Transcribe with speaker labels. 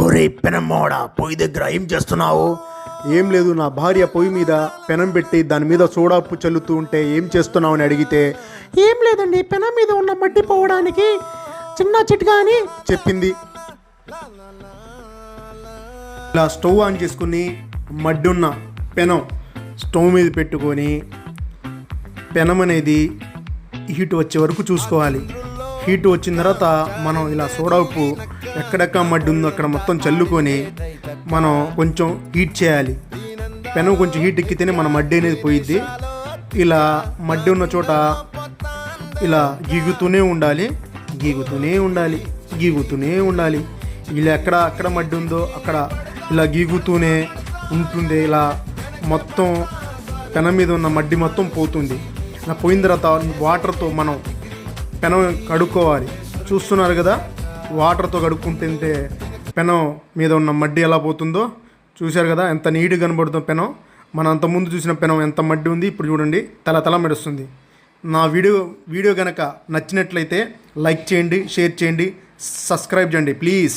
Speaker 1: ఓరే పెనమ్మోడా పొయ్యి దగ్గర ఏం చేస్తున్నావు?
Speaker 2: ఏం లేదు నా భార్య పొయ్యి మీద పెనం పెట్టి దాని మీద సోడాపు చల్లుతూ ఉంటే ఏం చేస్తున్నావు అని అడిగితే ఏం లేదండి పెనం మీద ఉన్న మట్టి పోవడానికి చిన్న చిట్కా అని చెప్పింది. ఇలా స్టవ్ ఆన్ చేసుకుని మడ్డి ఉన్న పెనం స్టవ్ మీద పెట్టుకొని పెనం అనేది హీట్ వచ్చే వరకు చూసుకోవాలి. హీట్ వచ్చిన తర్వాత మనం ఇలా సోడా ఉప్పు ఎక్కడెక్కడ మడ్డి ఉందో అక్కడ మొత్తం చల్లుకొని మనం కొంచెం హీట్ చేయాలి. పెనం కొంచెం హీట్ ఎక్కితేనే మన మడ్డి అనేది పోయిద్ది. ఇలా మడ్డి ఉన్న చోట ఇలా గీగుతూనే ఉండాలి. గీగుతూనే ఉండాలి. గీగుతూనే ఉండాలి. ఇలా ఎక్కడ అక్కడ మడ్డి ఉందో అక్కడ ఇలా గీగుతూనే ఉంటుంది. ఇలా మొత్తం పెనం మీద ఉన్న మడ్డి మొత్తం పోతుంది. ఇలా పోయిన తర్వాత వాటర్తో మనం పెనం కడుక్కోవాలి. చూస్తున్నారు కదా వాటర్తో కడుక్కుంటుంటే పెనం మీద ఉన్న మడ్డి ఎలా పోతుందో. చూశారు కదా ఎంత నీట్గా కనబడుతుందో పెనం. మనం అంతకుముందు చూసిన పెనం ఎంత మడ్డి ఉంది ఇప్పుడు చూడండి తల తల మెడుస్తుంది నా వీడియో వీడియో కనుక నచ్చినట్లయితే లైక్ చేయండి షేర్ చేయండి సబ్స్క్రైబ్ చేయండి ప్లీజ్.